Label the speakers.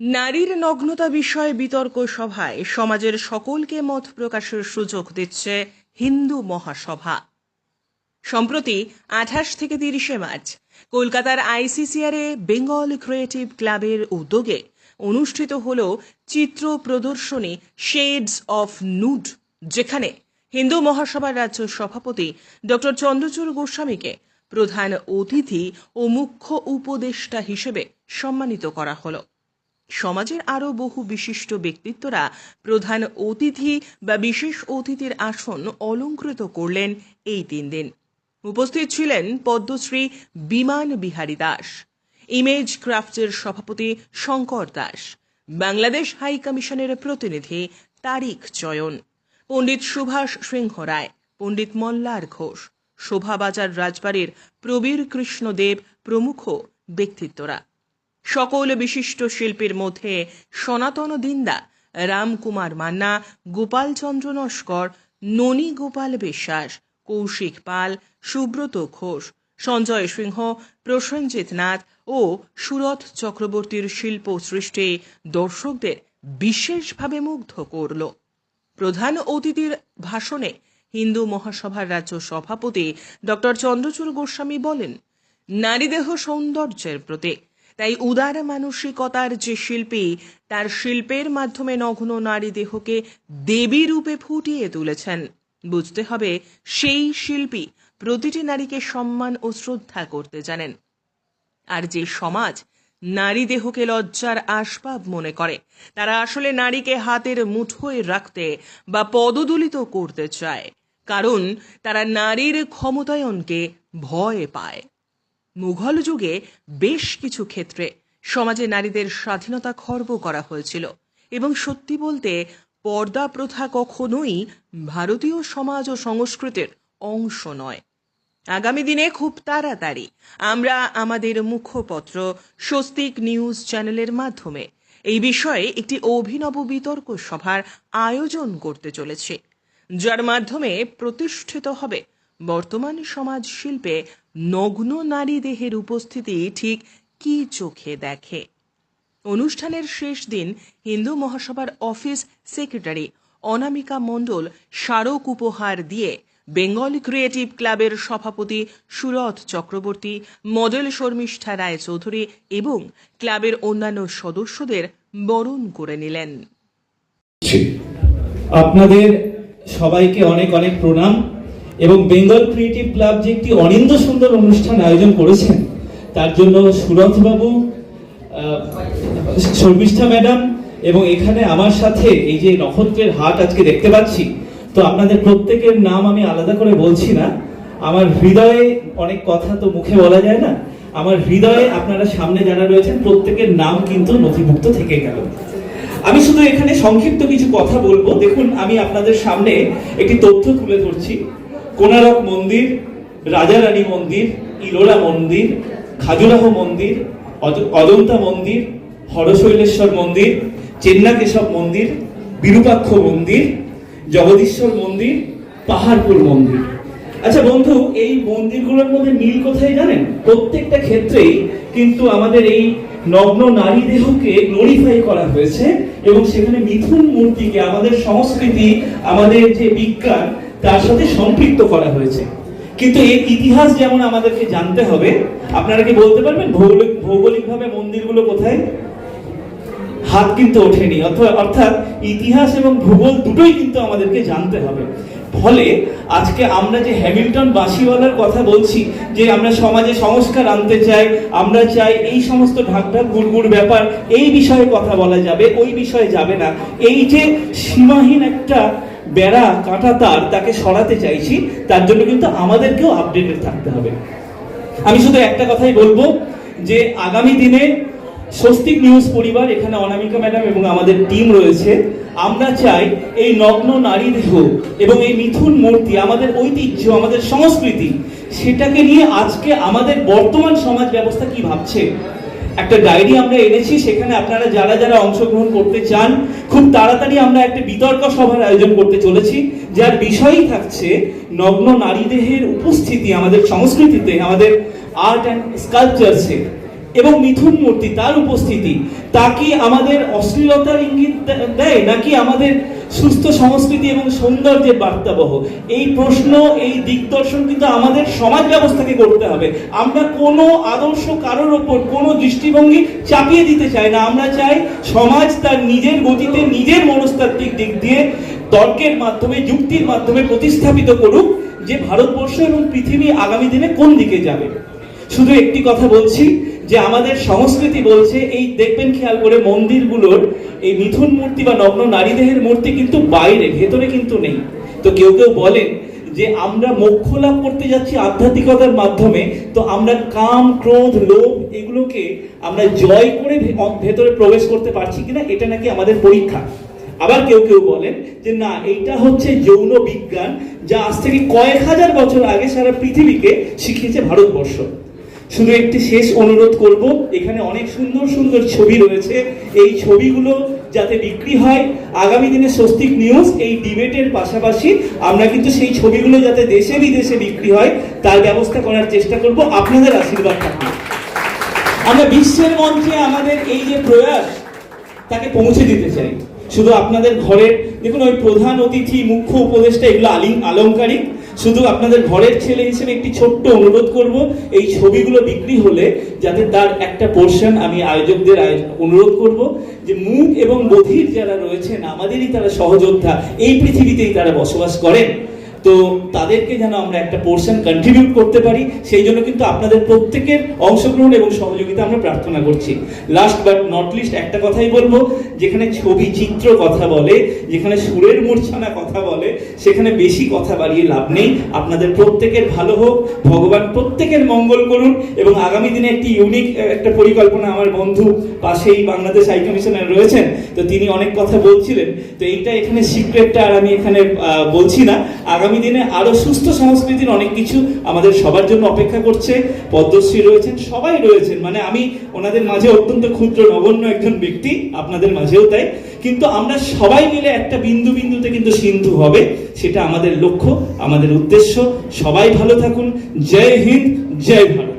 Speaker 1: নারীর নগ্নতা বিষয়ে বিতর্ক সভায় সমাজের সকলকে মত প্রকাশের সুযোগ দিচ্ছে হিন্দু মহাসভা। সম্প্রতি আঠাশ থেকে তিরিশে মার্চ কলকাতার আইসিসিআরে বেঙ্গল ক্রিয়েটিভ ক্লাবের উদ্যোগে অনুষ্ঠিত হল চিত্র প্রদর্শনী শেডস অফ নুড, যেখানে হিন্দু মহাসভার রাজ্য সভাপতি ডক্টর চন্দ্রচূড় গোস্বামীকে প্রধান অতিথি ও মুখ্য উপদেষ্টা হিসেবে সম্মানিত করা হলো। সমাজের আরও বহু বিশিষ্ট ব্যক্তিত্বরা প্রধান অতিথি বা বিশেষ অতিথির আসন অলঙ্কৃত করলেন এই তিন দিন। উপস্থিত ছিলেন পদ্মশ্রী বিমান বিহারী দাস, ইমেজ ক্রাফটের সভাপতি শঙ্কর দাস, বাংলাদেশ হাই কমিশনের প্রতিনিধি তারিক চয়ন, পণ্ডিত সুভাষ সিংহ রায়, পণ্ডিত মল্লার ঘোষ, শোভাবাজার রাজবাড়ির প্রবীর কৃষ্ণ দেব প্রমুখ ব্যক্তিত্বরা। সকল বিশিষ্ট শিল্পীর মধ্যে সনাতন দিন্দা, রামকুমার মান্না, গোপালচন্দ্র নস্কর, ননী গোপাল বিশ্বাস, কৌশিক পাল, সুব্রত ঘোষ, সঞ্জয় সিংহ, প্রসেনজিৎ নাথ ও সুরথ চক্রবর্তীর শিল্প সৃষ্টি দর্শকদের বিশেষভাবে মুগ্ধ করল। প্রধান অতিথির ভাষণে হিন্দু মহাসভার রাজ্য সভাপতি ডক্টর চন্দ্রচূড় গোস্বামী বলেন, নারীদেহ সৌন্দর্যের প্রতীক। তাই উদার মানসিকতার যে শিল্পী, তার শিল্পের মাধ্যমে নগ্ন নারী দেহকে দেবী রূপে ফুটিয়ে তুলেছেন। বুঝতে হবে, সেই শিল্পী প্রতিটি নারীকে সম্মান ও শ্রদ্ধা করতে জানেন। আর যে সমাজ নারী দেহকে লজ্জার আসবাব মনে করে, তারা আসলে নারীকে হাতের মুঠোয় রাখতে বা পদদলিত করতে চায়। কারণ তারা নারীর ক্ষমতায়নকে ভয় পায়। মুঘল যুগে বেশ কিছু ক্ষেত্রে সমাজে নারীদের স্বাধীনতা খর্ব করা হয়েছিল এবং সত্যি বলতে পর্দা প্রথা কখনোই ভারতীয় সমাজ ও সংস্কৃতির অংশ নয়। আগামী দিনে খুব তাড়াতাড়ি আমরা আমাদের মুখপত্র স্বস্তিক নিউজ চ্যানেলের মাধ্যমে এই বিষয়ে একটি অভিনব বিতর্ক সভার আয়োজন করতে চলেছে, যার মাধ্যমে প্রতিষ্ঠিত হবে বর্তমান সমাজ শিল্পে নগ্ন নারী দেহের উপস্থিতি ঠিক কি চোখে দেখে? অনুষ্ঠানের শেষ দিন হিন্দু মহাসভার অফিস সেক্রেটারি অনামিকা মণ্ডল স্মারক উপহার দিয়ে বেঙ্গল ক্রিয়েটিভ ক্লাবের সভাপতি সুরথ চক্রবর্তী, মডেল শর্মিষ্ঠা রায় চৌধুরী এবং ক্লাবের অন্যান্য সদস্যদের বরণ করে নিলেন।
Speaker 2: আপনাদের সবাইকে অনেক অনেক প্রণাম। এবং বেঙ্গল ক্রিয়েটিভ ক্লাব যে একটি অনিন্দ সুন্দর অনুষ্ঠান আয়োজন করেছেন, তার জন্য সুরথ বাবু শর্মিষ্ঠা ম্যাডাম এবং এখানে আমার সাথে এই যে নক্ষত্রের হাট আজকে দেখতে পাচ্ছি, তো আপনাদের প্রত্যেকের নাম আমি আলাদা করে বলছি না। আমার হৃদয়ে অনেক কথা তো মুখে বলা যায় না। আমার হৃদয়ে আপনারা সামনে যারা রয়েছেন, প্রত্যেকের নাম কিন্তু নথিভুক্ত থেকে গেল। আমি শুধু এখানে সংক্ষিপ্ত কিছু কথা বলব। দেখুন, আমি আপনাদের সামনে একটি তথ্য তুলে ধরছি। কোনারক মন্দির রাজা রানী মন্দির, ইলোরা মন্দির, খাজুরাহ মন্দির অজ- অজন্তা মন্দির, হরশৈলেশ্বর মন্দির, চেন্নাকেশব মন্দির, বিরূপাক্ষ মন্দির, জগদীশ্বর মন্দির, পাহাড়পুর মন্দির। আচ্ছা বন্ধু, এই মন্দিরগুলোর মধ্যে মিল কোথায় জানেন? প্রত্যেকটা ক্ষেত্রেই কিন্তু আমাদের এই নগ্ন নারী দেহকে গ্লোরিফাই করা হয়েছে এবং সেখানে মিথুন মূর্তিকে, আমাদের সংস্কৃতি, আমাদের যে বিজ্ঞান তার সাথে সম্পৃক্ত করা হয়েছে। কিন্তু এর ইতিহাস যেমন আমাদেরকে জানতে হবে, আপনারা কি বলতে পারবেন ভৌগোলিক, ভৌগোলিকভাবে মন্দিরগুলো কোথায়? হাত কিন্তু ওঠেনি অর্থাৎ ইতিহাস এবং ভূগোল দুটোই কিন্তু আমাদেরকে জানতে হবে। ফলে আজকে আমরা যে হ্যামিল্টন বাসিওয়ালার কথা বলছি, যে আমরা সমাজে সংস্কার আনতে চাই, আমরা চাই এই সমস্ত ঢাক ঢাক গুড়গুড় ব্যাপার, এই বিষয়ে কথা বলা যাবে, ওই বিষয়ে যাবে না। এই যে সীমাহীন একটা বেড়া কাঁটা তার তাকে সরাতে চাইছি, তার জন্য কিন্তু আমাদেরকেও আপডেটেড থাকতে হবে। আমি শুধু একটা কথাই বলব, যে আগামী দিনে স্বস্তিক নিউজ পরিবার, এখানে অনামিকা ম্যাডাম এবং আমাদের টিম রয়েছে, আমরা চাই এই নগ্ন নারী দেহ এবং এই মিথুন মূর্তি, আমাদের ঐতিহ্য, আমাদের সংস্কৃতি, সেটাকে নিয়ে আজকে আমাদের বর্তমান সমাজ ব্যবস্থা কি ভাবছে? একটা ডায়েরি আমরা এনেছি, সেখানে আপনারা যারা যারা অংশগ্রহণ করতে চান, খুব তাড়াতাড়ি আমরা একটা বিতর্ক সভার আয়োজন করতে চলেছি, যার বিষয়ই থাকছে নগ্ন নারী দেহের উপস্থিতি আমাদের সংস্কৃতিতে, আমাদের আর্ট অ্যান্ড স্কাল্পচারসে এবং মিথুন মূর্তি তার উপস্থিতি। তা কি আমাদের অশ্লীলতার ইঙ্গিত দেয়, নাকি আমাদের সুস্থ সংস্কৃতি এবং সৌন্দর্যের বার্তাবহ। এই প্রশ্ন, এই দিগদর্শন কিন্তু আমাদের সমাজ ব্যবস্থাকে করতে হবে। আমরা কোনো আদর্শ কারোর ওপর কোনো দৃষ্টিভঙ্গি চাপিয়ে দিতে চাই না। আমরা চাই সমাজ তার নিজের গতিতে, নিজের মনস্তাত্ত্বিক দিক দিয়ে তর্কের মাধ্যমে, যুক্তির মাধ্যমে প্রতিস্থাপিত করুক যে ভারতবর্ষ এবং পৃথিবী আগামী দিনে কোন দিকে যাবে। শুধু একটি কথা বলছি যে আমাদের সংস্কৃতি বলছে, এই দেখবেন খেয়াল করে মন্দিরগুলোর এই মিথুন মূর্তি বা নগ্ন নারীদেহের মূর্তি কিন্তু বাইরে, ভেতরে কিন্তু নেই। তো কেউ কেউ বলেন যে আমরা মোক্ষ লাভ করতে যাচ্ছি আধ্যাত্মিকতার মাধ্যমে, তো আমরা কাম, ক্রোধ, লোভ এগুলোকে আমরা জয় করে ভেতরে প্রবেশ করতে পারছি কিনা, এটা নাকি আমাদের পরীক্ষা। আবার কেউ কেউ বলেন যে না, এইটা হচ্ছে যৌন বিজ্ঞান, যা আজ থেকে কয়েক হাজার বছর আগে সারা পৃথিবীকে শিখিয়েছে ভারতবর্ষ। শুধু একটি শেষ অনুরোধ করব, এখানে অনেক সুন্দর সুন্দর ছবি রয়েছে। এই ছবিগুলো যাতে বিক্রি হয়, আগামী দিনে স্বস্তিক নিউজ এই ডিবেটের পাশাপাশি আমরা কিন্তু সেই ছবিগুলো যাতে দেশে বিদেশে বিক্রি হয়, তার ব্যবস্থা করার চেষ্টা করব। আপনাদের আশীর্বাদ থাকবে। আমরা বিশ্বের মঞ্চে আমাদের এই যে প্রয়াস, তাকে পৌঁছে দিতে চাই। শুধু আপনাদের ঘরের, দেখুন ওই প্রধান অতিথি, মুখ্য উপদেষ্টা, এগুলো আলিং আলংকারিক। শুধু আপনাদের ঘরের ছেলে হিসেবে একটি ছোট্ট অনুরোধ করব, এই ছবিগুলো বিক্রি হলে যাতে তার একটা পোর্শন আমি আয়োজকদের আয়োজ- অনুরোধ করব যে মুখ এবং বধির যারা রয়েছেন, আমাদেরই তারা সহযোদ্ধা, এই পৃথিবীতেই তারা বসবাস করেন। তো তাদেরকে যেন আমরা একটা পোর্শন কন্ট্রিবিউট করতে পারি, সেই জন্য কিন্তু আপনাদের প্রত্যেকের অংশগ্রহণ এবং সহযোগিতা আমরা প্রার্থনা করছি। লাস্ট বাট নট লিস্ট একটা কথাই বলব, যেখানে ছবি চিত্র কথা বলে, যেখানে সুরের মূর্ছনা কথা বলে, সেখানে বেশি কথা বাড়িয়ে লাভ নেই। আপনাদের প্রত্যেকের ভালো হোক, ভগবান প্রত্যেকের মঙ্গল করুন এবং আগামী দিনে একটি ইউনিক একটা পরিকল্পনা আমার বন্ধু পাশেই বাংলাদেশ হাই কমিশনার রয়েছেন, তো তিনি অনেক কথা বলছিলেন। তো এইটা এখানে সিক্রেটটা আর আমি এখানে বলছি না। আগামী দিনে আরও সুস্থ সংস্কৃতির অনেক কিছু আমাদের সবার জন্য অপেক্ষা করছে। পদ্মশ্রী রয়েছেন, সবাই রয়েছেন। মানে আমি ওনাদের মাঝে অত্যন্ত ক্ষুদ্র নগণ্য একজন ব্যক্তি, আপনাদের মাঝেও তাই। কিন্তু আমরা সবাই মিলে একটা বিন্দু বিন্দুতে কিন্তু সিন্ধু হবে, সেটা আমাদের লক্ষ্য, আমাদের উদ্দেশ্য। সবাই ভালো থাকুন। জয় হিন্দ, জয় ভারত।